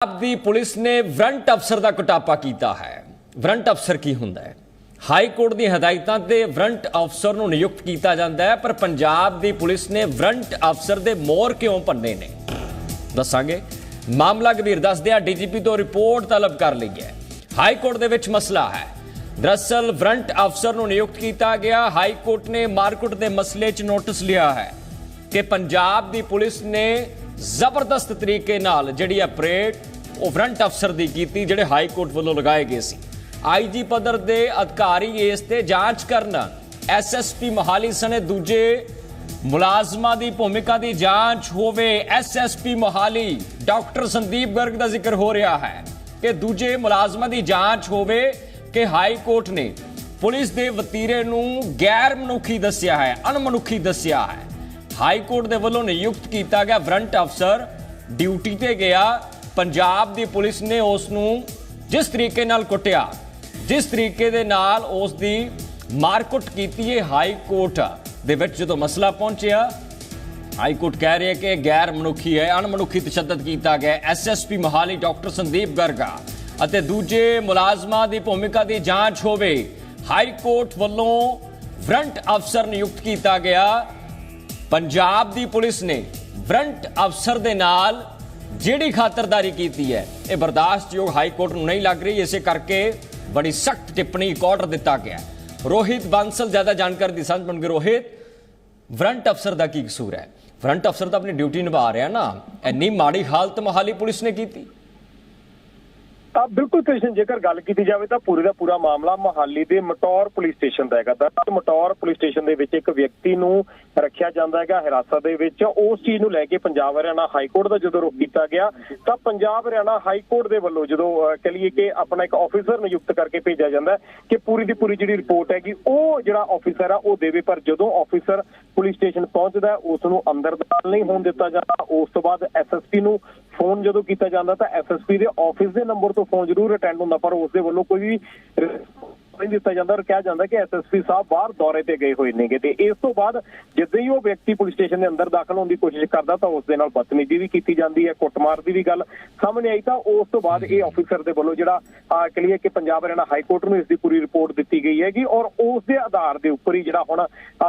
ਪੰਜਾਬ ਦੀ ਪੁਲਿਸ ਨੇ ਵਾਰੰਟ ਅਫਸਰ ਦਾ ਕੁਟਾਪਾ ਕੀਤਾ ਹੈ। ਵਾਰੰਟ ਅਫਸਰ ਕੀ ਹੁੰਦਾ ਹੈ? ਹਾਈ ਕੋਰਟ ਦੀ ਹਦਾਇਤਾਂ ਤੇ ਵਾਰੰਟ ਅਫਸਰ ਨੂੰ ਨਿਯੁਕਤ ਕੀਤਾ ਜਾਂਦਾ ਹੈ, ਪਰ ਪੰਜਾਬ ਦੀ ਪੁਲਿਸ ਨੇ ਵਾਰੰਟ ਅਫਸਰ ਦੇ ਮੋਹਰ ਕਿਉਂ ਭੰਨੇ ਨੇ? ਦੱਸਾਂਗੇ। ਮਾਮਲਾ ਗੰਭੀਰ ਦੱਸਦਿਆਂ ਡੀਜੀਪੀ ਤੋਂ ਰਿਪੋਰਟ ਤਲਬ ਕਰ ਲਈ ਹੈ। ਹਾਈ ਕੋਰਟ ਦੇ ਵਿੱਚ ਮਸਲਾ ਹੈ। ਦਰਅਸਲ ਵਰੰਟ ਅਫਸਰ ਨੂੰ ਨਿਯੁਕਤ ਕੀਤਾ ਗਿਆ। ਹਾਈ ਕੋਰਟ ਨੇ ਮਾਰਕੁੱਟ ਦੇ ਮਸਲੇ 'ਚ ਨੋਟਿਸ ਲਿਆ ਹੈ ਕਿ ਪੰਜਾਬ ਦੀ ਪੁਲਿਸ ਨੇ ਜ਼ਬਰਦਸਤ ਤਰੀਕੇ ਨਾਲ ਜਿਹੜੀ ਅਪਰੇਡ ਉਹ ਫਰੰਟ ਅਫਸਰ ਦੀ ਕੀਤੀ, ਜਿਹੜੇ ਹਾਈ ਕੋਰਟ ਵੱਲੋਂ ਲਗਾਏ ਗਏ ਸੀ। ਆਈਜੀ ਪੱਧਰ ਦੇ ਅਧਿਕਾਰੀ ਇਸ ਤੇ ਜਾਂਚ ਕਰਨ ਐਸਐਸਪੀ ਮੋਹਾਲੀ ਸਣੇ ਦੂਜੇ ਮੁਲਾਜ਼ਮਾਂ ਦੀ ਭੂਮਿਕਾ ਦੀ ਜਾਂਚ ਹੋਵੇ ਐਸਐਸਪੀ ਮੋਹਾਲੀ ਡਾਕਟਰ ਸੰਦੀਪ ਗਰਗ ਦਾ ਜ਼ਿਕਰ ਹੋ ਰਿਹਾ ਹੈ ਕਿ ਦੂਜੇ ਮੁਲਾਜ਼ਮਾਂ ਦੀ ਜਾਂਚ ਹੋਵੇ ਕਿ ਹਾਈ ਕੋਰਟ ਨੇ ਪੁਲਿਸ ਦੇ ਵਤੀਰੇ ਨੂੰ ਗੈਰ ਮਨੁੱਖੀ ਦੱਸਿਆ ਹੈ, ਅਣਮਨੁੱਖੀ ਦੱਸਿਆ ਹੈ। ਹਾਈ ਕੋਰਟ ਦੇ ਵੱਲੋਂ ਨਿਯੁਕਤ ਕੀਤਾ ਗਿਆ ਵਰੰਟ ਅਫਸਰ ਡਿਊਟੀ ਤੇ ਗਿਆ। ਪੰਜਾਬ ਦੀ ਪੁਲਿਸ ਨੇ ਉਸ ਨੂੰ ਜਿਸ ਤਰੀਕੇ ਨਾਲ ਕੁੱਟਿਆ, ਜਿਸ ਤਰੀਕੇ ਦੇ ਨਾਲ ਉਸ ਦੀ ਮਾਰਕੁੱਟ ਕੀਤੀ ਹੈ ਹਾਈ ਕੋਰਟ ਦੇ ਵਿੱਚ ਜਦੋਂ ਮਸਲਾ ਪਹੁੰਚਿਆ। ਹਾਈ ਕੋਰਟ ਕਹਿ ਰਿਹਾ ਕਿ ਗੈਰ ਮਨੁੱਖੀ ਹੈ, ਅਣਮਨੁੱਖੀ ਤਸ਼ੱਦਦ ਕੀਤਾ ਗਿਆ। ਐਸਐਸਪੀ ਮੋਹਾਲੀ ਡਾਕਟਰ ਸੰਦੀਪ ਗਰਗਾ ਅਤੇ ਦੂਜੇ ਮੁਲਾਜ਼ਮਾਂ ਦੀ ਭੂਮਿਕਾ ਦੀ ਜਾਂਚ ਹੋਵੇ। ਹਾਈ ਕੋਰਟ ਵੱਲੋਂ ਵਰੰਟ ਅਫਸਰ ਨਿਯੁਕਤ ਕੀਤਾ ਗਿਆ। ਪੰਜਾਬ ਦੀ ਪੁਲਿਸ ਨੇ ਵਰੰਟ ਅਫਸਰ ਦੇ ਨਾਲ ਜਿਹੜੀ ਖਾਤਰਦਾਰੀ ਕੀਤੀ ਹੈ, ਇਹ ਬਰਦਾਸ਼ਤਯੋਗ ਹਾਈ ਕੋਰਟ ਨੂੰ ਨਹੀਂ ਲੱਗ ਰਹੀ, ਇਸੇ ਕਰਕੇ ਬੜੀ ਸਖਤ ਟਿੱਪਣੀ ਇੱਕ ਆਰਡਰ ਦਿੱਤਾ ਗਿਆ ਰੋਹਿਤ ਬਾਂਸਲ, ਜ਼ਿਆਦਾ ਜਾਣਕਾਰੀ ਦੀ ਸਾਂਝ ਬਣਗੇ ਰੋਹਿਤ, ਵਰੰਟ ਅਫਸਰ ਦਾ ਕੀ ਕਸੂਰ ਹੈ? ਫਰੰਟ ਅਫਸਰ ਤਾਂ ਆਪਣੀ ਡਿਊਟੀ ਨਿਭਾ ਰਿਹਾ ਨਾ, ਇੰਨੀ ਮਾੜੀ ਹਾਲਤ ਮੋਹਾਲੀ ਪੁਲਿਸ ਨੇ ਕੀਤੀ। ਤਾਂ ਬਿਲਕੁਲ ਕ੍ਰਿਸ਼ਨ ਜੇਕਰ ਗੱਲ ਕੀਤੀ ਜਾਵੇ ਤਾਂ ਪੂਰੇ ਦਾ ਪੂਰਾ ਮਾਮਲਾ ਮੋਹਾਲੀ ਦੇ ਮਟੌਰ ਪੁਲਿਸ ਸਟੇਸ਼ਨ ਦਾ ਹੈਗਾ। ਦਰਅਸਲ ਮਟੌਰ ਪੁਲਿਸ ਸਟੇਸ਼ਨ ਦੇ ਵਿੱਚ ਇੱਕ ਵਿਅਕਤੀ ਨੂੰ ਰੱਖਿਆ ਜਾਂਦਾ ਹੈਗਾ ਹਿਰਾਸਤ ਦੇ ਵਿੱਚ। ਉਸ ਚੀਜ਼ ਨੂੰ ਲੈ ਕੇ ਪੰਜਾਬ ਹਰਿਆਣਾ ਹਾਈ ਕੋਰਟ ਦਾ ਜਦੋਂ ਰੁਖ ਕੀਤਾ ਗਿਆ ਤਾਂ ਪੰਜਾਬ ਹਰਿਆਣਾ ਹਾਈ ਕੋਰਟ ਦੇ ਵੱਲੋਂ ਜਦੋਂ ਅਹ, ਕਹ ਲਈਏ ਕਿ ਆਪਣਾ ਇੱਕ ਆਫੀਸਰ ਨਿਯੁਕਤ ਕਰਕੇ ਭੇਜਿਆ ਜਾਂਦਾ ਕਿ ਪੂਰੀ ਦੀ ਪੂਰੀ ਜਿਹੜੀ ਰਿਪੋਰਟ ਹੈਗੀ ਉਹ ਜਿਹੜਾ ਆਫੀਸਰ ਆ ਉਹ ਦੇਵੇ। ਪਰ ਜਦੋਂ ਆਫੀਸਰ ਪੁਲਿਸ ਸਟੇਸ਼ਨ ਪਹੁੰਚਦਾ ਹੈ, ਉਸ ਨੂੰ ਅੰਦਰ ਦਾਖਲ ਨਹੀਂ ਹੋਣ ਦਿੱਤਾ ਜਾਂਦਾ। ਉਸ ਤੋਂ ਬਾਅਦ ਐਸਐਸਪੀ ਨੂੰ ਫੋਨ ਜਦੋਂ ਕੀਤਾ ਜਾਂਦਾ ਤਾਂ ਐਸਐਸਪੀ ਦੇ ਆਫਿਸ ਦੇ ਨੰਬਰ ਤੋਂ ਫੋਨ ਜ਼ਰੂਰ ਅਟੈਂਡ ਹੁੰਦਾ ਪਰ ਉਸ ਦੇ ਵੱਲੋਂ ਕੋਈ ਵੀ ਨਹੀਂ ਦਿੱਤਾ ਜਾਂਦਾ ਔਰ ਕਿਹਾ ਜਾਂਦਾ ਕਿ ਐਸਐਸਪੀ ਸਾਹਿਬ ਬਾਹਰ ਦੌਰੇ ਤੇ ਗਏ ਹੋਏ ਨੇਗੇ ਤੇ ਇਸ ਤੋਂ ਬਾਅਦ ਜਿੱਦਾਂ ਹੀ ਉਹ ਵਿਅਕਤੀ ਪੁਲਿਸ ਸਟੇਸ਼ਨ ਦੇ ਅੰਦਰ ਦਾਖਲ ਹੋਣ ਦੀ ਕੋਸ਼ਿਸ਼ ਕਰਦਾ ਤਾਂ ਉਸ ਦੇ ਨਾਲ ਬਦਤਮੀਜ਼ੀ ਵੀ ਕੀਤੀ ਜਾਂਦੀ ਹੈ, ਕੁੱਟਮਾਰ ਦੀ ਵੀ ਗੱਲ ਸਾਹਮਣੇ ਆਈ ਤਾਂ ਉਸ ਤੋਂ ਬਾਅਦ ਇਹ ਆਫੀਸਰ ਦੇ ਵੱਲੋਂ ਜਿਹੜਾ ਕਲੀਏ ਕਿ ਪੰਜਾਬ ਹਰਿਆਣਾ ਹਾਈ ਕੋਰਟ ਨੂੰ ਇਸ ਦੀ ਪੂਰੀ ਰਿਪੋਰਟ ਦਿੱਤੀ ਗਈ ਹੈਗੀ ਔਰ ਉਸ ਦੇ ਆਧਾਰ ਦੇ ਉੱਪਰ ਹੀ ਜਿਹੜਾ ਹੁਣ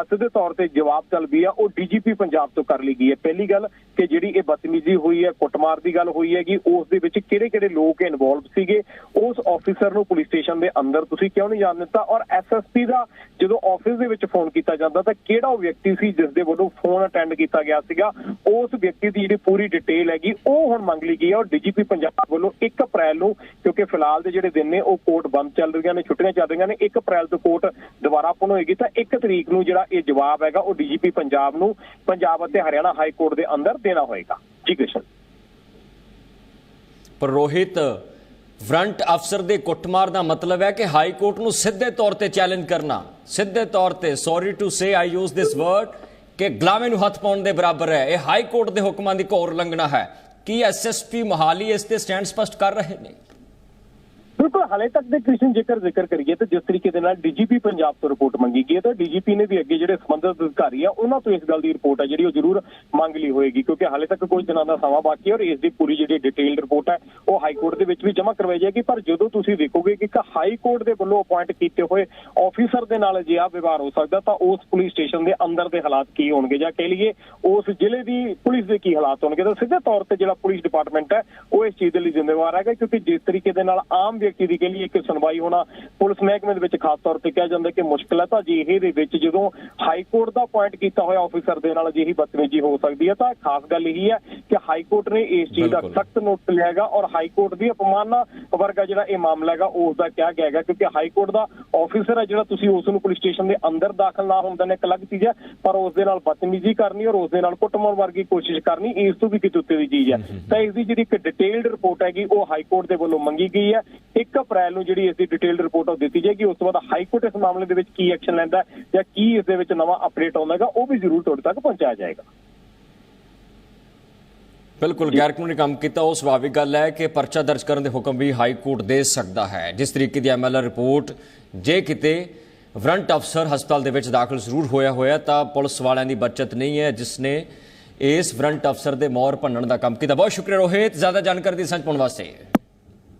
ਸਿੱਧੇ ਤੌਰ ਤੇ ਜਵਾਬ ਤਲਬੀ ਆ, ਉਹ ਡੀਜੀਪੀ ਪੰਜਾਬ ਤੋਂ ਕਰ ਲਈ ਗਈ ਹੈ। ਪਹਿਲੀ ਗੱਲ ਕਿ ਜਿਹੜੀ ਇਹ ਬਦਤਮੀਜ਼ੀ ਹੋਈ ਹੈ, ਕੁੱਟਮਾਰ ਦੀ ਗੱਲ ਹੋਈ ਹੈਗੀ, ਉਸ ਦੇ ਵਿੱਚ ਕਿਹੜੇ ਕਿਹੜੇ ਲੋਕ ਇਨਵੋਲਵ ਸੀਗੇ, ਉਸ ਆਫੀਸਰ ਨੂੰ ਪੁਲਿਸ ਸਟੇਸ਼ਨ ਦੇ ਅੰਦਰ ਤੁਸੀਂ ਕਿਉਂ ਨਹੀਂ ਜਾਣ ਦਿੱਤਾ ਔਰ ਐਸਐਸਪੀ ਦਾ ਜਦੋਂ ਆਫਿਸ ਦੇ ਵਿੱਚ ਫੋਨ ਕੀਤਾ ਜਾਂਦਾ ਤਾਂ ਕਿਹੜਾ ਉਹ ਵਿਅਕਤੀ ਸੀ ਜਿਸ ਦੇ ਵੱਲੋਂ ਫੋਨ ਅਟੈਂਡ ਕੀਤਾ ਗਿਆ ਸੀਗਾ, ਉਸ ਵਿਅਕਤੀ ਦੀ ਜਿਹੜੀ ਪੂਰੀ ਡਿਟੇਲ ਹੈਗੀ, ਉਹ ਹੁਣ ਮੰਗ ਲਈ ਗਈ ਹੈ ਔਰ ਡੀਜੀਪੀ ਪੰਜਾਬ ਵੱਲੋਂ 1 ਅਪ੍ਰੈਲ ਨੂੰ, ਕਿਉਂਕਿ ਫਿਲਹਾਲ ਦੇ ਜਿਹੜੇ ਦਿਨ ਨੇ ਉਹ ਕੋਰਟ ਬੰਦ ਚੱਲ ਰਹੀਆਂ ਨੇ, ਛੁੱਟੀਆਂ ਚੱਲ ਰਹੀਆਂ ਨੇ 1 ਅਪ੍ਰੈਲ ਤੋਂ ਕੋਰਟ ਦੁਬਾਰਾ ਓਪਨ ਹੋਏਗੀ ਤਾਂ 1 ਤਰੀਕ ਨੂੰ ਜਿਹੜਾ ਇਹ ਜਵਾਬ ਹੈਗਾ ਉਹ ਡੀਜੀਪੀ ਪੰਜਾਬ ਨੂੰ, ਪੰਜਾਬ ਅਤੇ ਹਰਿਆਣਾ ਹਾਈ ਕੋਰਟ ਦੇ ਅੰਦਰ ਦੇਣਾ ਹੋਏਗਾ। ਜੀ ਕ੍ਰਿਸ਼ਨ। ਪਰ ਰੋਹਿਤ ਫਰੰਟ ਅਫਸਰ ਦੇ ਕੁੱਟਮਾਰ ਦਾ ਮਤਲਬ ਹੈ ਕਿ ਹਾਈ ਕੋਰਟ ਨੂੰ ਸਿੱਧੇ ਤੌਰ ਤੇ ਚੈਲੰਜ ਕਰਨਾ। ਸਿੱਧੇ ਤੌਰ ਤੇ sorry to say I use this word ਕਿ ਗਲਾਵੇਂ ਨੂੰ ਹੱਥ ਪਾਉਣ ਦੇ ਬਰਾਬਰ ਹੈ। ਇਹ ਹਾਈ ਕੋਰਟ ਦੇ ਹੁਕਮਾਂ ਦੀ ਘੋਰ ਉਲੰਘਣਾ ਹੈ। ਕੀ ਐਸਐਸਪੀ ਮੋਹਾਲੀ ਇਸ ਤੇ ਸਟੈਂਡ ਸਪਸ਼ਟ ਕਰ ਰਹੇ ਨੇ? ਬਿਲਕੁਲ, ਹਾਲੇ ਤੱਕ ਦੇ ਕ੍ਰਿਸ਼ਨ ਜੇਕਰ ਜ਼ਿਕਰ ਕਰੀਏ ਤਾਂ ਜਿਸ ਤਰੀਕੇ ਦੇ ਨਾਲ ਡੀਜੀਪੀ ਪੰਜਾਬ ਤੋਂ ਰਿਪੋਰਟ ਮੰਗੀ ਗਈ ਹੈ, ਤਾਂ ਡੀਜੀਪੀ ਨੇ ਵੀ ਅੱਗੇ ਜਿਹੜੇ ਸੰਬੰਧਿਤ ਅਧਿਕਾਰੀ ਆ, ਉਹਨਾਂ ਤੋਂ ਇਸ ਗੱਲ ਦੀ ਰਿਪੋਰਟ ਹੈ ਜਿਹੜੀ ਉਹ ਜ਼ਰੂਰ ਮੰਗ ਲਈ ਹੋਏਗੀ, ਕਿਉਂਕਿ ਹਾਲੇ ਤੱਕ ਕੁਝ ਦਿਨਾਂ ਦਾ ਸਮਾਂ ਬਾਕੀ ਹੈ ਔਰ ਇਸ ਦੀ ਪੂਰੀ ਜਿਹੜੀ ਡਿਟੇਲਡ ਰਿਪੋਰਟ ਹੈ ਉਹ ਹਾਈ ਕੋਰਟ ਦੇ ਵਿੱਚ ਵੀ ਜਮ੍ਹਾਂ ਕਰਵਾਈ ਜਾਏਗੀ। ਪਰ ਜਦੋਂ ਤੁਸੀਂ ਦੇਖੋਗੇ ਕਿ ਇੱਕ ਹਾਈ ਕੋਰਟ ਦੇ ਵੱਲੋਂ ਅਪਾਇੰਟ ਕੀਤੇ ਹੋਏ ਆਫੀਸਰ ਦੇ ਨਾਲ ਜੇ ਆ ਵਿਵਹਾਰ ਹੋ ਸਕਦਾ, ਤਾਂ ਉਸ ਪੁਲਿਸ ਸਟੇਸ਼ਨ ਦੇ ਅੰਦਰ ਦੇ ਹਾਲਾਤ ਕੀ ਹੋਣਗੇ? ਜਾਂ ਕਹਿ ਲਈਏ ਉਸ ਜ਼ਿਲ੍ਹੇ ਦੀ ਪੁਲਿਸ ਦੇ ਕੀ ਹਾਲਾਤ ਹੋਣਗੇ? ਤਾਂ ਸਿੱਧੇ ਤੌਰ ਤੇ ਜਿਹੜਾ ਪੁਲਿਸ ਡਿਪਾਰਟਮੈਂਟ ਹੈ, ਉਹ ਇਸ ਚੀਜ਼ ਦੇ ਲਈ ਜ਼ਿੰਮੇਵਾਰ ਹੈਗਾ, ਕਿਉਂਕਿ ਜਿਸ ਤਰੀਕੇ ਦੇ ਨਾਲ ਆਮ ਵਿਅਕਤੀ ਦੀ ਕਹਿ ਲਈਏ ਕਿ ਸੁਣਵਾਈ ਹੋਣਾ ਪੁਲਿਸ ਮਹਿਕਮੇ ਦੇ ਵਿੱਚ ਖਾਸ ਤੌਰ ਤੇ ਕਿਹਾ ਜਾਂਦਾ ਕਿ ਮੁਸ਼ਕਲ ਹੈ। ਤਾਂ ਅਜਿਹੇ ਦੇ ਵਿੱਚ ਜਦੋਂ ਹਾਈ ਕੋਰਟ ਦਾ ਅਪਾਇੰਟ ਕੀਤਾ ਹੋਇਆ ਆਫੀਸਰ ਦੇ ਨਾਲ ਅਜਿਹੀ ਬਦਤਮੀਜ਼ੀ ਹੋ ਸਕਦੀ ਹੈ ਤਾਂ ਖਾਸ ਗੱਲ ਇਹੀ ਹੈ ਕਿ ਹਾਈ ਕੋਰਟ ਨੇ ਇਸ ਚੀਜ਼ ਦਾ। ਸਖਤ ਨੋਟ ਲਿਆ ਹੈਗਾ ਔਰ ਹਾਈ ਕੋਰਟ ਦੀ ਅਪਮਾਨਨਾ ਵਰਗਾ ਜਿਹੜਾ ਇਹ ਮਾਮਲਾ ਹੈਗਾ ਉਸ ਦਾ ਕਿਹਾ ਗਿਆ ਹੈਗਾ ਕਿਉਂਕਿ ਹਾਈ ਕੋਰਟ ਦਾ ਆਫੀਸਰ ਹੈ ਜਿਹੜਾ ਤੁਸੀਂ ਉਸ ਨੂੰ ਪੁਲਿਸ ਸਟੇਸ਼ਨ ਦੇ ਅੰਦਰ ਦਾਖਲ ਨਾ ਹੋਣ ਦੇਣਾ ਇੱਕ ਅਲੱਗ ਚੀਜ਼ ਹੈ ਪਰ ਉਸ ਦੇ ਨਾਲ ਬਦਤਮੀਜ਼ੀ ਕਰਨੀ ਔਰ ਉਸ ਦੇ ਨਾਲ ਕੁੱਟਮਾਰ ਵਰਗੀ ਕੋਸ਼ਿਸ਼ ਕਰਨੀ ਇਸ ਤੋਂ ਵੀ ਕਿਤੇ ਉੱਤੇ ਦੀ ਚੀਜ਼ ਹੈ। ਤਾਂ ਇਸ ਦੀ ਜਿਹੜੀ ਇੱਕ ਡਿਟੇਲਡ ਰਿਪੋਰਟ ਹੈਗੀ ਉਹ ਹਾਈ ਕੋਰਟ ਦੇ ਵੱਲੋਂ ਮੰਗੀ ਗਈ ਹੈ। 1 ਅਪ੍ਰੈਲ ਨੂੰ ਜਿਹੜੀ ਇਸ ਦੀ ਡਿਟੇਲਡ ਰਿਪੋਰਟ ਉਹ ਦਿੱਤੀ ਜਾਏਗੀ, ਉਸ ਤੋਂ ਬਾਅਦ ਹਾਈ ਕੋਰਟ ਇਸ ਮਾਮਲੇ ਦੇ ਵਿੱਚ ਕੀ ਐਕਸ਼ਨ ਲੈਂਦਾ ਜਾਂ ਕੀ ਇਸ ਦੇ ਵਿੱਚ ਨਵਾਂ ਅਪਡੇਟ ਆਉਂਦਾ ਉਹ ਵੀ ਜ਼ਰੂਰ ਤੁਹਾਡੇ ਤੱਕ ਪਹੁੰਚਾਇਆ ਜਾਏਗਾ। ਬਿਲਕੁਲ, ਗੈਰ ਕਾਨੂੰਨੀ ਕੰਮ ਕੀਤਾ, ਉਹ ਸੁਭਾਵਿਕ ਗੱਲ ਹੈ ਕਿ ਪਰਚਾ ਦਰਜ ਕਰਨ ਦੇ ਹੁਕਮ ਵੀ ਹਾਈ ਕੋਰਟ ਦੇ ਸਕਦਾ ਹੈ। ਜਿਸ ਤਰੀਕੇ ਦੀ ਐਮਐਲਆਰ ਰਿਪੋਰਟ ਜੇ ਕਿਤੇ ਵਰੰਟ ਅਫਸਰ ਹਸਪਤਾਲ ਦੇ ਵਿੱਚ ਦਾਖਲ ਜ਼ਰੂਰ ਹੋਇਆ ਹੋਇਆ, ਤਾਂ ਪੁਲਿਸ ਵਾਲਿਆਂ ਦੀ ਬਚਤ ਨਹੀਂ ਹੈ, ਜਿਸ ਨੇ ਇਸ ਵਰੰਟ ਅਫਸਰ ਦੇ ਮੌਰ ਭੰਨਣ ਦਾ ਕੰਮ ਕੀਤਾ। ਬਹੁਤ ਸ਼ੁਕਰੀਆ ਰੋਹਿਤ, ਜ਼ਿਆਦਾ ਜਾਣਕਾਰੀ ਦੀ ਸਾਂਝ ਪਾਉਣ ਵਾਸਤੇ।